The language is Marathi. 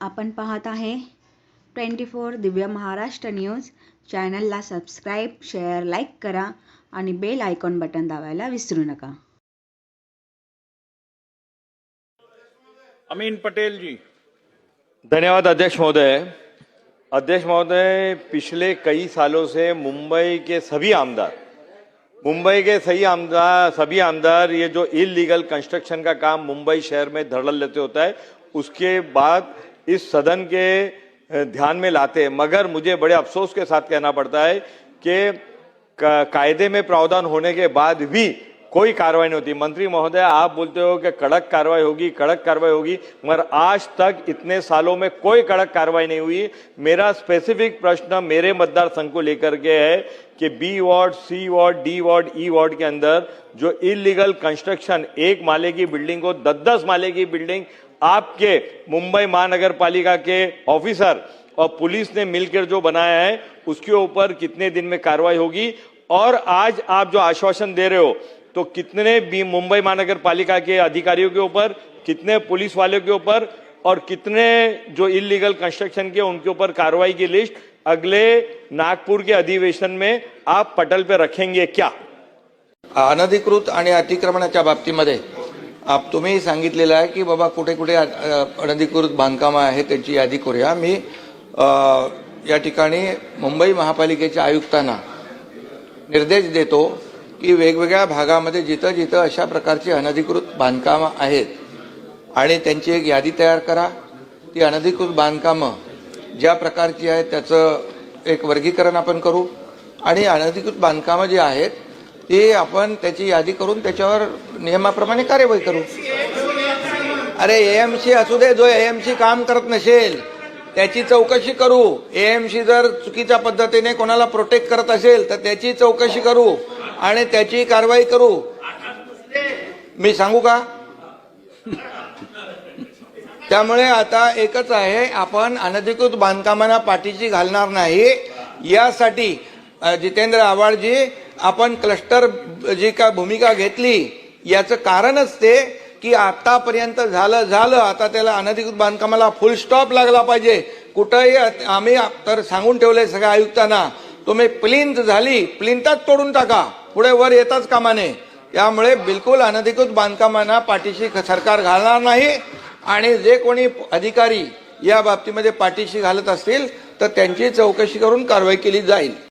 आपण पाहत आहे twenty four Divya Maharashtra news. चॅनलला सबस्क्राईब शेअर लाईक करा आणि बेल आयकॉन बटन दाबायला विसरू नका. अमीन पटेल जी. धन्यवाद अध्यक्ष महोदय. अध्यक्ष महोदय पिछले कई सालों से मुंबई के सभी आमदार मुंबई के सही आमदार सभी आमदार ये जो इलीगल कंस्ट्रक्शन का काम मुंबई शहर में धड़ल्ले लेते होता है उसके बाद इस सदन के ध्यान में लाते हैं। मगर मुझे बड़े अफसोस के साथ कहना पड़ता है कि का- कायदे में प्रावधान होने के बाद भी कोई कार्रवाई नहीं होती। मंत्री महोदय, आप बोलते हो कि कड़क कार्रवाई होगी, कड़क कार्रवाई होगी, मगर आज तक इतने सालों में कोई कड़क कार्रवाई नहीं हुई। मेरा स्पेसिफिक प्रश्न मेरे मतदार संघ को लेकर के है कि B ward C ward D ward E ward के अंदर जो इलीगल कंस्ट्रक्शन एक माले की बिल्डिंग को दस दस माले की बिल्डिंग आपके मुंबई महानगर पालिका के ऑफिसर और पुलिस ने मिलकर जो बनाया है, उसके ऊपर कितने दिन में कार्रवाई होगी? और आज आप जो आश्वासन दे रहे हो तो कितने भी मुंबई महानगर पालिका के अधिकारियों के ऊपर कितने पुलिस वालों के ऊपर और कितने जो इलीगल कंस्ट्रक्शन के उनके ऊपर कार्रवाई की लिस्ट अगले नागपुर के अधिवेशन में आप पटल पे रखेंगे क्या? अनधिकृत आणि अतिक्रमणाच्या बाबतीमध्ये आप तुम्ही सांगितलेलं आहे की बाबा कुठे कुठे अनधिकृत बांधकामं आहे त्याची यादी करूया. मी या ठिकाणी मुंबई महापालिकेच्या आयुक्तांना निर्देश देतो की वेगवेगळ्या भागामध्ये जिथं जिथं अशा प्रकारची अनधिकृत बांधकामं आहेत आणि त्यांची एक यादी तयार करा. ती अनधिकृत बांधकामं ज्या प्रकारची आहेत त्याचं एक वर्गीकरण आपण करू. आणि अनधिकृत बांधकामं जी आहेत ती आपण त्याची यादी करून त्याच्यावर नियमाप्रमाणे कार्यवाही करू. अरे एएमसी असू दे जो एएमसी काम करत नसेल त्याची चौकशी करू. एएमसी जर चुकीच्या पद्धतीने कोणाला प्रोटेक्ट करत असेल तर त्याची चौकशी करू आणि त्याची कारवाई करू. मी सांगू का? त्यामुळे आता एकच आहे आपण अनधिकृत बांधकामांना पाठीशी घालणार नाही. यासाठी जितेंद्र आव्हाडजी आपण क्लस्टर जी का भूमिका घेतली याचं कारणच ते की आतापर्यंत झालं झालं. आता त्याला अनधिकृत बांधकामाला फुल स्टॉप लागला पाहिजे. कुठंही आम्ही तर सांगून ठेवलंय सगळ्या आयुक्तांना तुम्ही प्लिंथ झाली प्लिंतात तोडून टाका. पुढे वर येताच कामाने. त्यामुळे बिलकुल अनधिकृत बांधकामांना पाठीशी सरकार घालणार नाही. आणि जे कोणी अधिकारी या बाबतीमध्ये पाठीशी घालत असतील तर त्यांची चौकशी करून कारवाई केली जाईल.